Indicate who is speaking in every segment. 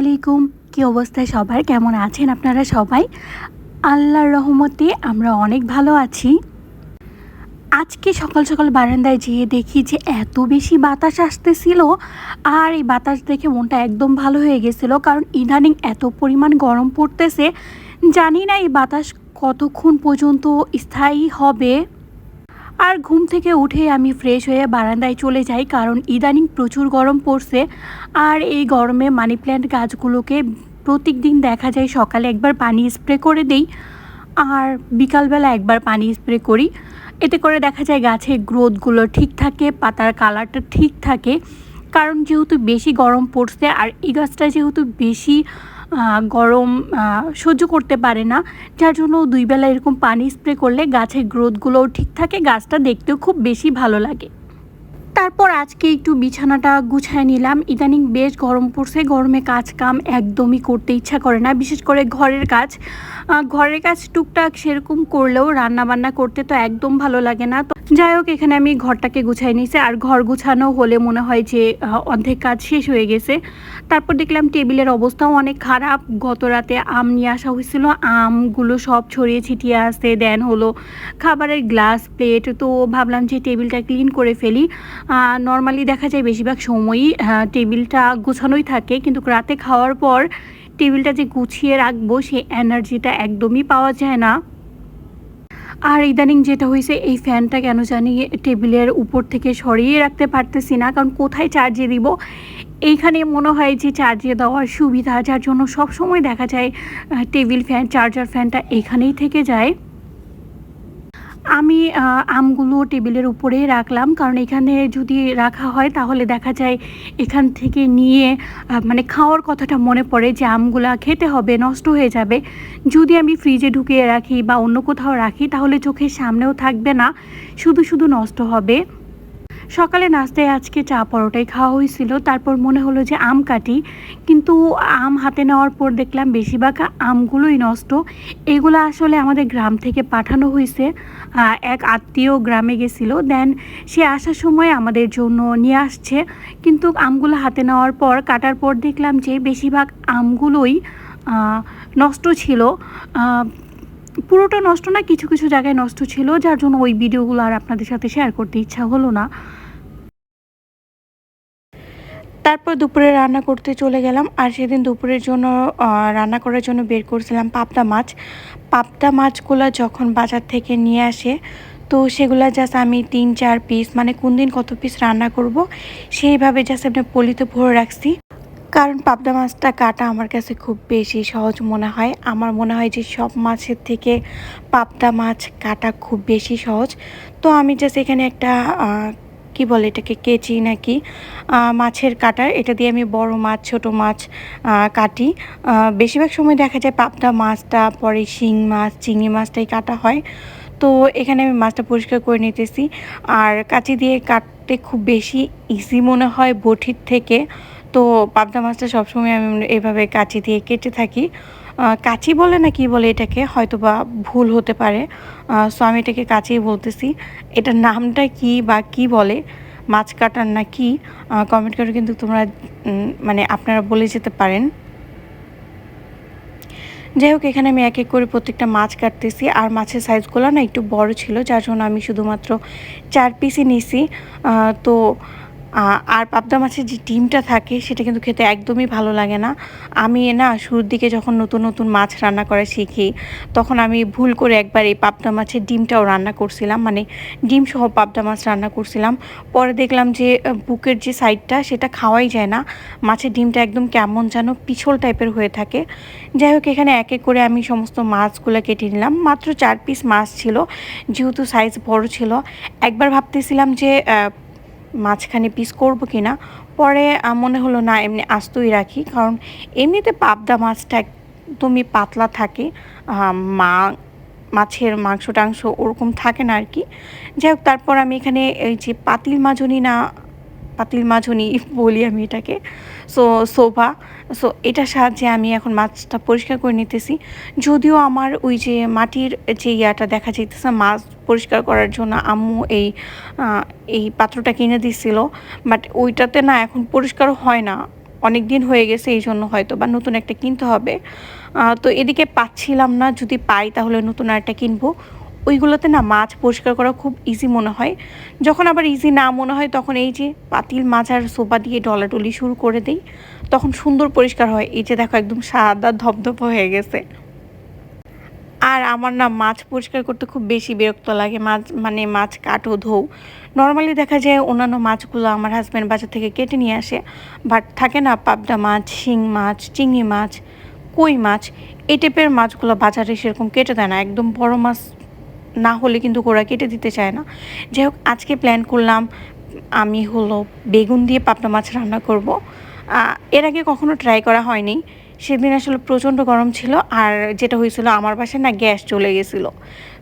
Speaker 1: আলাইকুম। কী অবস্থায় সবার? কেমন আছেন আপনারা সবাই? আল্লাহর রহমতে আমরা অনেক ভালো আছি। আজকে সকাল সকাল বারান্দায় যেয়ে দেখি যে এত বেশি বাতাস আসতেছিল, আর এই বাতাস দেখে মনটা একদম ভালো হয়ে গেছিল, কারণ ইদানিং এত পরিমাণ গরম পড়তেছে। জানি না এই বাতাস কতক্ষণ পর্যন্ত স্থায়ী হবে। আর ঘুম থেকে উঠে আমি ফ্রেশ হয়ে বারান্দায় চলে যাই, কারণ ইদানিং প্রচুর গরম পড়ছে। আর এই গরমে মানি প্ল্যান্ট গাছগুলোকে প্রত্যেক দিন দেখা যায়, সকালে একবার পানি স্প্রে করে দেই আর বিকালবেলা একবার পানি স্প্রে করি। এতে করে দেখা যায় গাছের গ্রোথগুলো ঠিক থাকে, পাতার কালারটা ঠিক থাকে। কারণ যেহেতু বেশি গরম পড়ছে আর এই গাছটা যেহেতু বেশি গরম সহ্য করতে পারে না। যার জন্য দুই বেলা এরকম পানি স্প্রে করলে গাছের গ্রোথগুলোও ঠিক থাকে, গাছটা দেখতেও খুব বেশি ভালো লাগে। তারপর আজকে একটু বিছানাটা গুছায় নিলাম। ইদানিং বেশ গরম পড়ছে, গরমে কাজ কাম একদমই করতে ইচ্ছা করে না, বিশেষ করে ঘরের কাজ। ঘরের কাজ টুকটাক সেরকম করলেও রান্না বান্না করতে তো একদম ভালো লাগে না। তো যাই হোক, এখানে আমি ঘরটাকে গুছাই নিয়েছি। আর ঘর গুছানো হলে মনে হয় যে অর্ধেক কাজ শেষ হয়ে গেছে। তারপর দেখলাম টেবিলের অবস্থাও অনেক খারাপ। গত রাতে আম নিয়ে আসা হয়েছিল। আমগুলো সব ছড়িয়ে ছিটিয়ে আসতে দেন হলো খাবারের গ্লাস, প্লেট। তো ভাবলাম যে টেবিলটা ক্লিন করে ফেলি। নর্মালি দেখা যায় বেশিরভাগ সময়ই টেবিলটা গোছানোই থাকে। কিন্তু রাতে খাওয়ার পর টেবিলটা যে গুছিয়ে রাখব, সেই এনার্জিটা একদমই পাওয়া যায় না। আর ইদানিং যেটা হয়েছে, এই ফ্যানটা কেন জানি টেবিলের উপর থেকে সরিয়ে রাখতে পারতেছি না। কারণ কোথায় চার্জে দিব? এইখানে মনে হয় যে চার্জে দেওয়ার সুবিধা, যার জন্য সব সময় দেখা যায় টেবিল ফ্যান, চার্জার ফ্যানটা এখানেই থেকে যায়। আমি আমগুলো টেবিলের উপরেই রাখলাম, কারণ এখানে যদি রাখা হয় তাহলে দেখা যায় এখান থেকে নিয়ে মানে খাওয়ার কথাটা মনে পড়ে যে আমগুলা খেতে হবে, নষ্ট হয়ে যাবে। যদি আমি ফ্রিজে ঢুকিয়ে রাখি বা অন্য কোথাও রাখি তাহলে চোখের সামনেও থাকবে না, শুধু শুধু নষ্ট হবে। সকালে নাস্তায় আজকে চা পরোটাই খাওয়া হয়েছিল। তারপর মনে হলো যে আম কাটি, কিন্তু আম হাতে নেওয়ার পর দেখলাম বেশিরভাগ আমগুলোই নষ্ট। এগুলো আসলে আমাদের গ্রাম থেকে পাঠানো হয়েছে। এক আত্মীয় গ্রামে গেছিল। দেন সে আসার সময় আমাদের জন্য নিয়ে আসছে। কিন্তু আমগুলো হাতে নেওয়ার পর, কাটার পর দেখলাম যে বেশিরভাগ আমগুলোই নষ্ট ছিল। পুরোটা নষ্ট না, কিছু কিছু জায়গায় নষ্ট ছিল, যার জন্য ওই ভিডিওগুলো আর আপনাদের সাথে শেয়ার করতে ইচ্ছা হলো না। তারপর দুপুরে রান্না করতে চলে গেলাম। আর সেদিন দুপুরের জন্য রান্না করার জন্য বের করছিলাম পাবদা মাছ। পাবদা মাছগুলো যখন বাজার থেকে নিয়ে আসে, তো সেগুলো জাস্ট আমি তিন, চার পিস মানে কোন দিন কত পিস রান্না করব, সেইভাবে জাস্ট আপনি পলিতে ভরে রাখছি। কারণ পাবদা মাছটা কাটা আমার কাছে খুব বেশি সহজ মনে হয়। আমার মনে হয় যে সব মাছের থেকে পাবদা মাছ কাটা খুব বেশি সহজ। তো আমি জাস্ট এখানে একটা কি বলে এটাকে, কেচি নাকি? মাছের কাটার, এটা দিয়ে আমি বড় মাছ, ছোট মাছ কাটি। বেশিরভাগ সময় দেখা যায় পাবদা মাছটা পরে শিং মাছ, চিংড়ি মাছটাই কাটা হয়। তো এখানে আমি মাছটা পরিষ্কার করে নিতেছি। আর কাঁচি দিয়ে কাটতে খুব বেশি ইজি মনে হয় বটির থেকে। তো পাবদা মাছটা সবসময় আমি এভাবে কাঁচি দিয়ে কেটে থাকি। কাঁচি বলে না কি বলে এটাকে? হয়তো বা ভুল হতে পারে। সো আমি এটাকে কাঁচিই বলতেছি। এটার নামটা কি বা কি বলে? মাছ কাটার না কি? কমেন্ট করে কিন্তু তোমরা মানে আপনারা বলে যেতে পারেন। যাই হোক, এখানে আমি এক এক করে প্রত্যেকটা মাছ কাটতেছি। আর মাছের সাইজগুলো না একটু বড় ছিল, যার জন্য আমি শুধুমাত্র চার পিসই নিছি। তো আর পাবদা মাছের যে ডিমটা থাকে, সেটা কিন্তু খেতে একদমই ভালো লাগে না। আমি না শুরুর দিকে যখন নতুন নতুন মাছ রান্না করা শিখি, তখন আমি ভুল করে একবার এই পাবদা মাছের ডিমটাও রান্না করছিলাম। মানে ডিম সহ পাবদা মাছ রান্না করছিলাম। পরে দেখলাম যে বুকের যে সাইডটা, সেটা খাওয়াই যায় না। মাছের ডিমটা একদম কেমন যেন পিছল টাইপের হয়ে থাকে। যাই হোক, এখানে এক এক করে আমি সমস্ত মাছগুলো কেটে নিলাম। মাত্র চার পিস মাছ ছিল, যেহেতু সাইজ বড় ছিল। একবার ভাবতেছিলাম যে মাঝখানে পিস করব কি না পরে মনে হলো, না, এমনি আস্তই রাখি। কারণ এমনিতে পাবদা মাছটা একদমই পাতলা থাকে। মা, মাছের মাংস টাংস ওরকম থাকে না আর কি। যাই হোক, তারপর আমি এখানে এই যে পাতিল মাজনি না পাতিল মাজনি বলি আমি এটাকে। সো সোফা সো এটার সাহায্যে আমি এখন মাছটা পরিষ্কার করে নিতেছি। যদিও আমার ওই যে মাটির যে ইয়াটা দেখা যাইতেছে, মাছ পরিষ্কার করার জন্য আম্মু এই এই পাত্রটা কিনে দিছিল বাট ওইটাতে না এখন পরিষ্কার হয় না। অনেক দিন হয়ে গেছে, এই জন্য হয়তো বা নতুন একটা কিনতে হবে। তো এদিকে পাচ্ছিলাম না, যদি পাই তাহলে নতুন আরেকটা কিনবো। ওইগুলোতে না মাছ পরিষ্কার করা খুব ইজি মনে হয়। যখন আবার ইজি না মনে হয় তখন এই যে পাতিল মাছ আর সোপা দিয়ে ডলাডলি শুরু করে দেই, তখন সুন্দর পরিষ্কার হয়। এই যে দেখো একদম সাদা ধপধপ হয়ে গেছে। আর আমার না মাছ পরিষ্কার করতে খুব বেশি বিরক্ত লাগে। মাছ মানে মাছ কাটো ধোও। নর্মালি দেখা যায় অন্যান্য মাছগুলো আমার হাজব্যান্ড বাজার থেকে কেটে নিয়ে আসে। বাট থাকে না পাবদা মাছ, শিং মাছ, চিংড়ি মাছ, কই মাছ, এই টাইপের মাছগুলো বাজারে সেরকম কেটে দেয় না। একদম বড় মাছ না হলে কিন্তু ওরা কেটে দিতে চায় না। যাই হোক, আজকে প্ল্যান করলাম, আমি হলো বেগুন দিয়ে পাবদা মাছ রান্না করব। এর আগে কখনো ট্রাই করা হয়নি। সেদিন আসলে প্রচণ্ড গরম ছিল আর যেটা হয়েছিল আমার বাসায় না গ্যাস চলে গেছিল।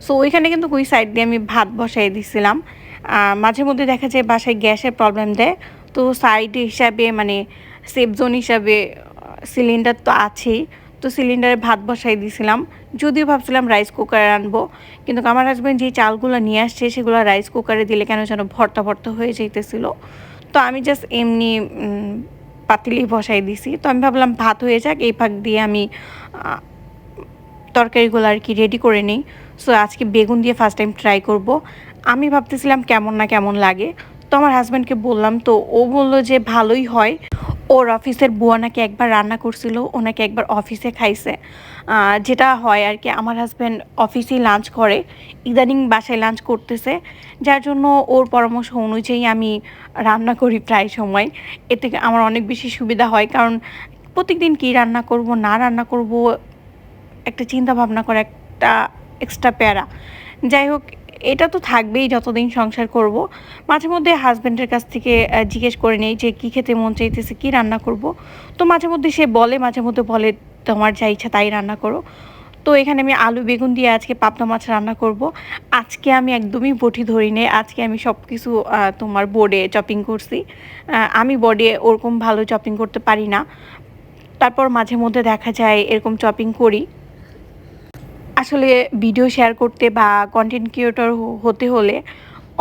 Speaker 1: সো ওইখানে কিন্তু ওই সাইড দিয়ে আমি ভাত বসাই দিছিলাম। মাঝে মধ্যে দেখা যায় বাসায় গ্যাসের প্রবলেম দেয়। তো সাইড হিসাবে মানে সেফ জোন হিসাবে সিলিন্ডার তো আছেই। তো সিলিন্ডারে ভাত বসাই দিয়েছিলাম যদিও ভাবছিলাম রাইস কুকারে আনব কিন্তু আমার হাজব্যান্ড যে চালগুলো নিয়ে আসছে সেগুলো রাইস কুকারে দিলে কেন যেন ভর্তা ভর্তা হয়ে যাইতেছিল। তো আমি জাস্ট এমনি উম, পাতিলি বসাই দিছি। তো আমি ভাবলাম ভাত হয়ে যাক এই ভাগ দিয়ে আমি তরকারিগুলো আর কি রেডি করে নিই। সো আজকে বেগুন দিয়ে ফার্স্ট টাইম ট্রাই করব। আমি ভাবতেছিলাম কেমন না কেমন লাগে। তো আমার হাজব্যান্ডকে বললাম তো ও বলল যে ভালোই হয়। ওর অফিসের বুয়া নাকি একবার রান্না করছিল ওনাকে একবার অফিসে খাইছে। যেটা হয় আর কি, আমার হাজব্যান্ড অফিসেই লাঞ্চ করে, ইদানিং বাসায় লাঞ্চ করতেছে। যার জন্য ওর পরামর্শ অনুযায়ী আমি রান্না করি প্রায় সময়। এতে আমার অনেক বেশি সুবিধা হয়, কারণ প্রত্যেকদিন কি রান্না করব, না রান্না করব, একটা চিন্তা ভাবনা করে একটা এক্সট্রা প্যারা। যাই হোক এটা তো থাকবেই যতদিন সংসার করব। মাঝে মধ্যে হাজব্যান্ডের কাছ থেকে জিজ্ঞেস করে নেই যে কী খেতে মন চাইতেছে, কী রান্না করব। তো মাঝে মধ্যে সে বলে, মাঝে মধ্যে বলে, তোমার যা ইচ্ছা তাই রান্না করো। তো এখানে আমি আলু, বেগুন দিয়ে আজকে পাবদা মাছ রান্না করব। আজকে আমি একদমই বটি ধরি নেই আজকে আমি সব কিছু তোমার বোর্ডে চপিং করছি। আমি বোর্ডে ওরকম ভালো চপিং করতে পারি না। তারপর মাঝে মধ্যে দেখা যায় এরকম চপিং করি। আসলে ভিডিও শেয়ার করতে বা কন্টেন্ট ক্রিয়েটর হতে হলে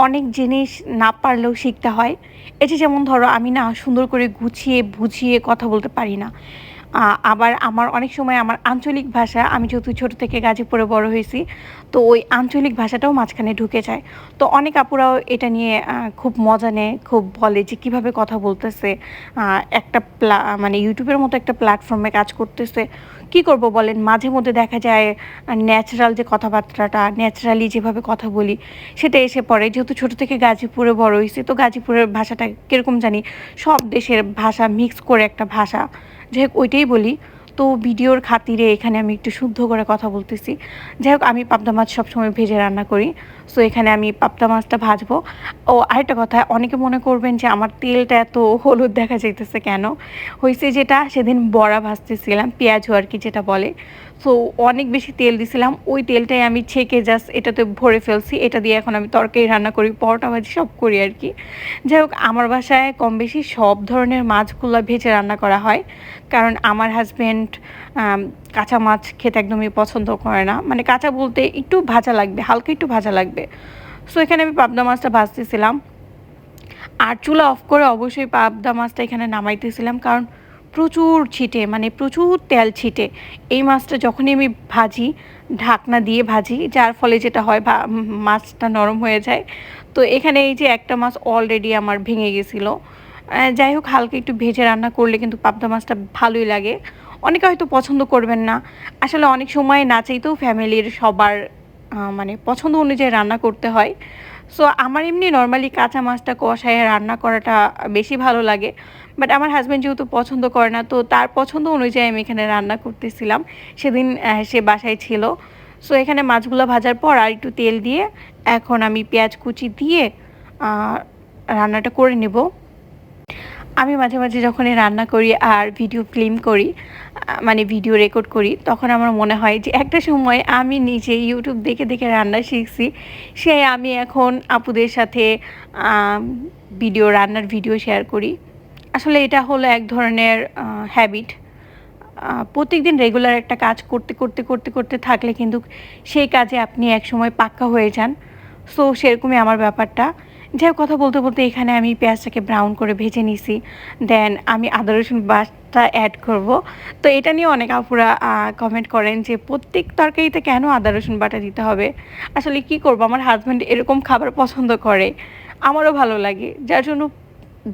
Speaker 1: অনেক জিনিস না পারলেও শিখতে হয়। এটি যেমন ধরো আমি না সুন্দর করে গুছিয়ে, বুঝিয়ে কথা বলতে পারি না। আবার আমার অনেক সময় আমার আঞ্চলিক ভাষা, আমি যেহেতু ছোটো থেকে গাজীপুরে বড় হয়েছি, তো ওই আঞ্চলিক ভাষাটাও মাঝখানে ঢুকে যায়। তো অনেক আপুরাও এটা নিয়ে খুব মজা নেয়, খুব বলে যে কীভাবে কথা বলতেছে একটা প্লা মানে ইউটিউবের মতো একটা প্ল্যাটফর্মে কাজ করতেছে। কি করব বলেন, মাঝে মধ্যে দেখা যায় ন্যাচারাল যে কথাবার্তাটা ন্যাচারালি যেভাবে কথা বলি, সেটা এসে পড়ে। যেহেতু ছোট থেকে গাজীপুরে বড় হয়েছি, তো গাজীপুরের ভাষাটা কীরকম জানি, সব দেশের ভাষা মিক্স করে একটা ভাষা। যাই হোক ওইটাই বলি। তো ভিডিওর খাতিরে এখানে আমি একটু শুদ্ধ করে কথা বলতেছি। যাই হোক আমি পাবদা মাছ সবসময় ভেজে রান্না করি। সো এখানে আমি পাবদা মাছটা ভাজবো। ও, আরেকটা কথা, অনেকে মনে করবেন যে আমার তেলটা এত হলুদ দেখা যাইতেছে কেন? হয়েছে যেটা, সেদিন বড়া ভাজতেছিলাম, পেঁয়াজু আর কি যেটা বলে। সো অনেক বেশি তেল দিছিলাম, ওই তেলটাই আমি ছেঁকে জাস্ট এটাতে ভরে ফেলছি। এটা দিয়ে এখন আমি তরকারি রান্না করি, পরোটা ভাজি সব করি আর কি যাই হোক, আমার বাসায় কম বেশি সব ধরনের মাছগুলো ভেজে রান্না করা হয়। কারণ আমার হাজব্যান্ড কাঁচা মাছ খেতে একদমই পছন্দ করে না। মানে কাঁচা বলতে একটু ভাজা লাগবে, হালকা একটু ভাজা লাগবে। সো এখানে আমি পাবদা মাছটা ভাজতেছিলাম। আর চুলা অফ করে অবশ্যই পাবদা মাছটা এখানে নামাইতেছিলাম কারণ প্রচুর ছিটে মানে প্রচুর তেল ছিটে। এই মাছটা যখনই আমি ভাজি, ঢাকনা দিয়ে ভাজি, যার ফলে যেটা হয় মাছটা নরম হয়ে যায়। তো এখানে এই যে একটা মাছ অলরেডি আমার ভেঙে গেছিল। যাই হোক, হালকা একটু ভেজে রান্না করলে কিন্তু পাবদা মাছটা ভালোই লাগে। অনেকে হয়তো পছন্দ করবেন না। আসলে অনেক সময় না চাইতেও ফ্যামিলির সবার মানে পছন্দ অনুযায়ী রান্না করতে হয়। সো আমার এমনি নর্মালি কাঁচা মাছটা কষায় রান্না করাটা বেশি ভালো লাগে। বাট আমার হাজব্যান্ড যেহেতু পছন্দ করে না, তো তার পছন্দ অনুযায়ী আমি এখানে রান্না করতেছিলাম। সেদিন সে বাসায় ছিল। সো এখানে মাছগুলো ভাজার পর আর একটু তেল দিয়ে এখন আমি পেঁয়াজ কুচি দিয়ে রান্নাটা করে নেব। আমি মাঝে মাঝে যখনই রান্না করি আর ভিডিও ফিল্ম করি মানে ভিডিও রেকর্ড করি, তখন আমার মনে হয় যে একটা সময় আমি নিজে ইউটিউব দেখে দেখে রান্না শিখছি। সে আমি এখন আপুদের সাথে ভিডিও রান্নার ভিডিও শেয়ার করি। আসলে এটা হলো এক ধরনের হ্যাবিট প্রত্যেক দিন রেগুলার একটা কাজ করতে করতে করতে করতে থাকলে কিন্তু সেই কাজে আপনি এক সময় পাক্কা হয়ে যান। সো সেরকমই আমার ব্যাপারটা। যাই কথা বলতে বলতে এখানে আমি পেঁয়াজটাকে ব্রাউন করে ভেজে নিছি। দেন আমি আদা, রসুন বাটা অ্যাড করব। তো এটা নিয়ে অনেক আপুরা কমেন্ট করেন যে প্রত্যেক তরকারিতে কেন আদা, রসুন বাটা দিতে হবে? আসলে কি করব? আমার হাজব্যান্ড এরকম খাবার পছন্দ করে। আমারও ভালো লাগে। যার জন্য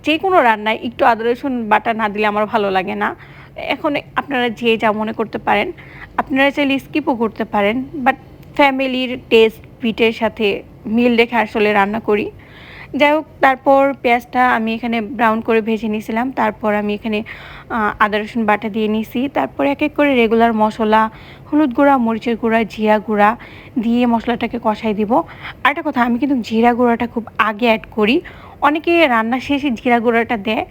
Speaker 1: যে কোনো রান্নায় একটু আদা, রসুন বাটা না দিলে আমার ভালো লাগে না। এখন আপনারা যে যা মনে করতে পারেন, আপনারা চাইলে স্কিপও করতে পারেন। বাট ফ্যামিলির টেস্ট পিটের সাথে মিল রেখে আসলে রান্না করি। যাই হোক, তারপর পেঁয়াজটা আমি এখানে ব্রাউন করে ভেজে নিয়েছিলাম। তারপর আমি এখানে আদা, রসুন বাটা দিয়ে নিছি তারপর এক এক করে রেগুলার মশলা, হলুদ গুঁড়া, মরিচের গুঁড়া, জিরা গুঁড়া দিয়ে মশলাটাকে কষাই দিব। আর একটা কথা, আমি কিন্তু জিরা গুঁড়াটা খুব আগে অ্যাড করি। অনেকে রান্না শেষে জিরা গুঁড়াটা দেয়।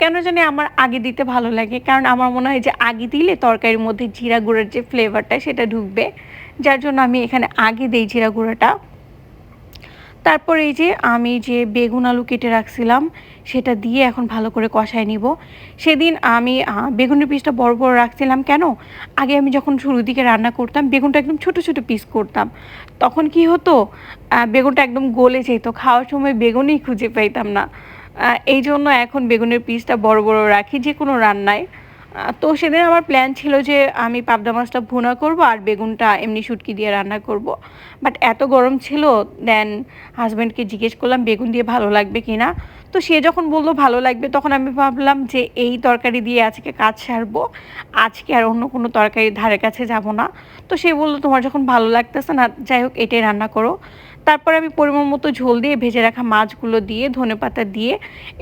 Speaker 1: কেন জানি আমার আগে দিতে ভালো লাগে, কারণ আমার মনে হয় যে আগে দিলে তরকারির মধ্যে জিরা গুঁড়ার যে ফ্লেভারটা সেটা ঢুকবে। যার জন্য আমি এখানে আগে দিই জিরা গুঁড়াটা। তারপর এই যে আমি যে বেগুন আলু কেটে রাখছিলাম, সেটা দিয়ে এখন ভালো করে কষায় নিব। সেদিন আমি বেগুনের পিসটা বড় বড় রাখছিলাম কেন? আগে আমি যখন শুরুর দিকে রান্না করতাম, বেগুনটা একদম ছোট ছোট পিস করতাম। তখন কি হতো? বেগুনটা একদম গলে যেত, খাওয়ার সময় বেগুনই খুঁজে পাইতাম না। এই জন্য এখন বেগুনের পিসটা বড় বড় রাখি, যে কোনো রান্নায়। তো সেদিন আমার প্ল্যান ছিল যে আমি পাবদা মাছটা ভুনা করব আর বেগুনটা এমনি শুটকি দিয়ে রান্না করব। বাট এত গরম ছিল দেন হাজব্যান্ডকে জিজ্ঞেস করলাম, বেগুন দিয়ে ভালো লাগবে কি না? তো সে যখন বলল, ভালো লাগবে, তখন আমি ভাবলাম যে এই তরকারি দিয়ে আজকে কাজ সারবো। আজকে আর অন্য কোনো তরকারির ধারে কাছে যাব না। তো সে বলল, তোমার যখন ভালো লাগতেছে না, যাই হোক, এটাই রান্না করো। তারপর আমি পরিমাণ মতো ঝোল দিয়ে ভেজে রাখা মাছগুলো দিয়ে, ধনেপাতা দিয়ে,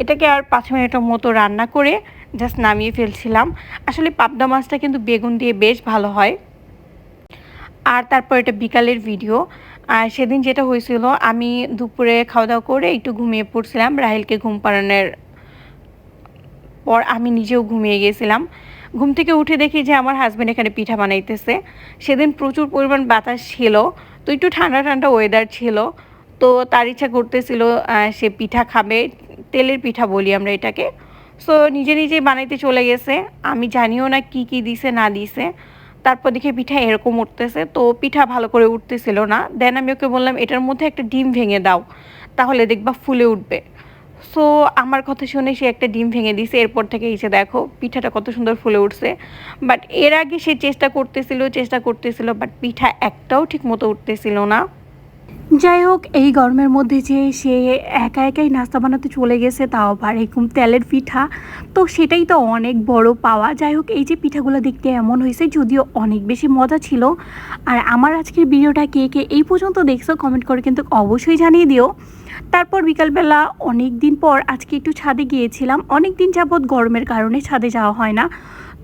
Speaker 1: এটাকে আর পাঁচ মিনিটের মতো রান্না করে জাস্ট নামিয়ে ফেলছিলাম। আসলে পাবদা মাছটা কিন্তু বেগুন দিয়ে বেশ ভালো হয়। আর তারপর এটা বিকালের ভিডিও আর সেদিন যেটা হয়েছিল, আমি দুপুরে খাওয়া দাওয়া করে একটু ঘুমিয়ে পড়ছিলাম। রাহেলকে ঘুম পাড়ানোর পর আমি নিজেও ঘুমিয়ে গেছিলাম। ঘুম থেকে উঠে দেখি যে আমার হাজব্যান্ড এখানে পিঠা বানাইতেছে। সেদিন প্রচুর পরিমাণ বাতাস ছিল, তো একটু ঠান্ডা ঠান্ডা ওয়েদার ছিল। তো তার ইচ্ছা করতেছিল সে পিঠা খাবে, তেলের পিঠা বলি আমরা এটাকে। সো নিজে নিজে বানাইতে চলে গেছে। আমি জানিও না কি কি দিছে, না দিছে। তারপর দেখে পিঠা এরকম উঠতেছে। তো পিঠা ভালো করে উঠতেছিল না। দেন আমি ওকে বললাম, এটার মধ্যে একটা ডিম ভেঙে দাও। তাহলে দেখবা ফুলে উঠবে। সো আমার কথা শুনে সে একটা ডিম ভেঙে দিছে। এরপর থেকে এসে দেখো, পিঠাটা কত সুন্দর ফুলে উঠছে। বাট এর আগে সে চেষ্টা করতেছিল চেষ্টা করতেছিল বাট পিঠা একটাও ঠিক মতো উঠতেছিল না। যাই হোক, এই গরমের মধ্যে যে সে একা একাই নাস্তা বানাতে চলে গেছে, তাও আবার এরকম তেলের পিঠা। তো সেটাই তো অনেক বড় পাওয়া। যাই হোক, এই যে পিঠাগুলো দেখতে এমন হয়েছে, যদিও অনেক বেশি মজা ছিল। আর আমার আজকের ভিডিওটা কে কে এই পর্যন্ত দেখছ কমেন্ট করে কিন্তু অবশ্যই জানিয়ে দিও। তারপর বিকালবেলা অনেক দিন পর আজকে একটু ছাদে গিয়েছিলাম। অনেক দিন যাবৎ গরমের কারণে ছাদে যাওয়া হয় না।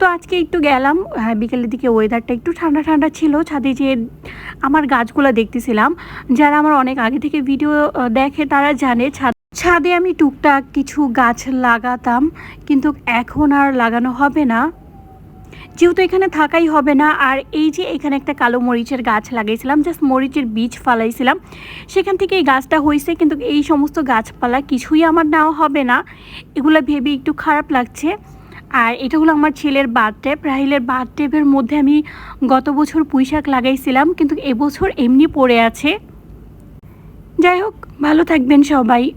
Speaker 1: তো আজকে একটু গেলাম হ্যাঁ, বিকেলের দিকে ওয়েদারটা একটু ঠান্ডা ঠান্ডা ছিল ছাদে যেয়ে আমার গাছগুলো দেখতেছিলাম যারা আমার অনেক আগে থেকে ভিডিও দেখে তারা জানে ছাদ ছাদে আমি টুকটাক কিছু গাছ লাগাতাম কিন্তু এখন আর লাগানো হবে না। যেহেতু এখানে থাকাই হবে না আর এই যে এখানে একটা কালো মরিচের গাছ লাগাইছিলাম জাস্ট মরিচের বীজ ফালাইছিলাম সেখান থেকে এই গাছটা হয়েছে কিন্তু এই সমস্ত গাছপালা কিছুই আমার নেওয়া হবে না। এগুলো ভেবে একটু খারাপ লাগছে। আর এটা হলো আমার ছেলের বার্থডে। রাহিলের বার্থডের মধ্যে আমি গত বছর পুঁইশাক লাগাইছিলাম, কিন্তু এবছর এমনি পড়ে আছে। যাই হোক, ভালো থাকবেন সবাই।